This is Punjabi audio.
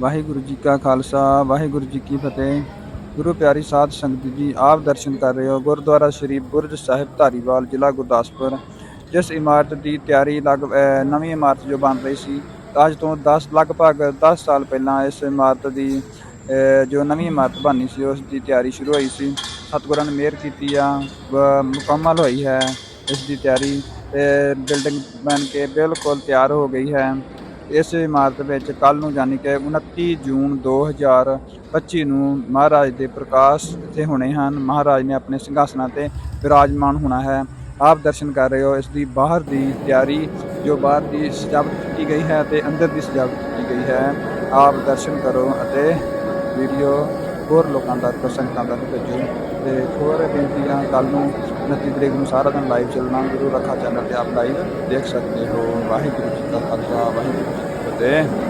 ਵਾਹਿਗੁਰੂ ਜੀ ਕਾ ਖਾਲਸਾ, ਵਾਹਿਗੁਰੂ ਜੀ ਕੀ ਫਤਿਹ। ਗੁਰੂ ਪਿਆਰੀ ਸਾਧ ਸੰਗਤ ਜੀ, ਆਪ ਦਰਸ਼ਨ ਕਰ ਰਹੇ ਹੋ ਗੁਰਦੁਆਰਾ ਸ੍ਰੀ ਬੁਰਜ ਸਾਹਿਬ ਧਾਰੀਵਾਲ, ਜ਼ਿਲ੍ਹਾ ਗੁਰਦਾਸਪੁਰ। ਜਿਸ ਇਮਾਰਤ ਦੀ ਤਿਆਰੀ ਲਗ ਨਵੀਂ ਇਮਾਰਤ ਜੋ ਬਣ ਰਹੀ ਸੀ, ਅੱਜ ਤੋਂ 10 ਲਗਭਗ 10 ਸਾਲ ਪਹਿਲਾਂ ਇਸ ਇਮਾਰਤ ਦੀ ਜੋ ਨਵੀਂ ਇਮਾਰਤ ਬਣਨੀ ਸੀ, ਉਸ ਦੀ ਤਿਆਰੀ ਸ਼ੁਰੂ ਹੋਈ ਸੀ। ਸਤਿਗੁਰਾਂ ਨੇ ਮਿਹਰ ਕੀਤੀ ਆ ਮੁਕੰਮਲ ਹੋਈ ਹੈ ਇਸ ਦੀ ਤਿਆਰੀ। ਬਿਲਡਿੰਗ ਬਣ ਕੇ ਬਿਲਕੁਲ ਤਿਆਰ ਹੋ ਗਈ ਹੈ। ਇਸ ਇਮਾਰਤ ਵਿੱਚ ਕੱਲ ਨੂੰ ਯਾਨੀ ਕਿ 29 ਜੂਨ 2025 ਨੂੰ ਮਹਾਰਾਜ ਦੇ ਪ੍ਰਕਾਸ਼ ਇੱਥੇ ਹੋਣੇ ਹਨ। ਮਹਾਰਾਜ ਨੇ ਆਪਣੇ ਸਿੰਘਾਸਨਾਂ ਤੇ ਵਿਰਾਜਮਾਨ ਹੋਣਾ ਹੈ। ਆਪ ਦਰਸ਼ਨ ਕਰ ਰਹੇ ਹੋ। ਇਸ ਦੀ ਬਾਹਰ ਦੀ ਤਿਆਰੀ ਜੋ ਬਾਹਰ ਦੀ ਸਜਾਵਟ ਕੀਤੀ ਗਈ ਹੈ ਤੇ ਅੰਦਰ ਦੀ ਸਜਾਵਟ ਕੀਤੀ ਗਈ ਹੈ। ਆਪ ਦਰਸ਼ਨ ਕਰੋ ਅਤੇ ਵੀਡੀਓ ਹੋਰ ਲੋਕਾਂ ਤੱਕ, ਸੰਗਤਾਂ ਤੱਕ ਭੇਜੋ। ਤੇ ਹੋਰ ਬੇਨਤੀਆਂ ਕੱਲ ਨੂੰ 29 ਤਰੀਕ ਨੂੰ ਸਾਰਾ ਦਿਨ ਲਾਈਵ ਚੱਲਣਾ। ਗੁਰੂ ਰੱਖਾ ਚੈਨਲ ਤੇ ਆਪ ਲਾਈਵ ਦੇਖ ਸਕਦੇ ਹੋ। ਵਾਹਿਗੁਰੂ ਜੀ ਦਾ ਖਾਲਸਾ, ਵਾਹਿਗੁਰੂ ਜੀ ਕੀ ਫਤਿਹ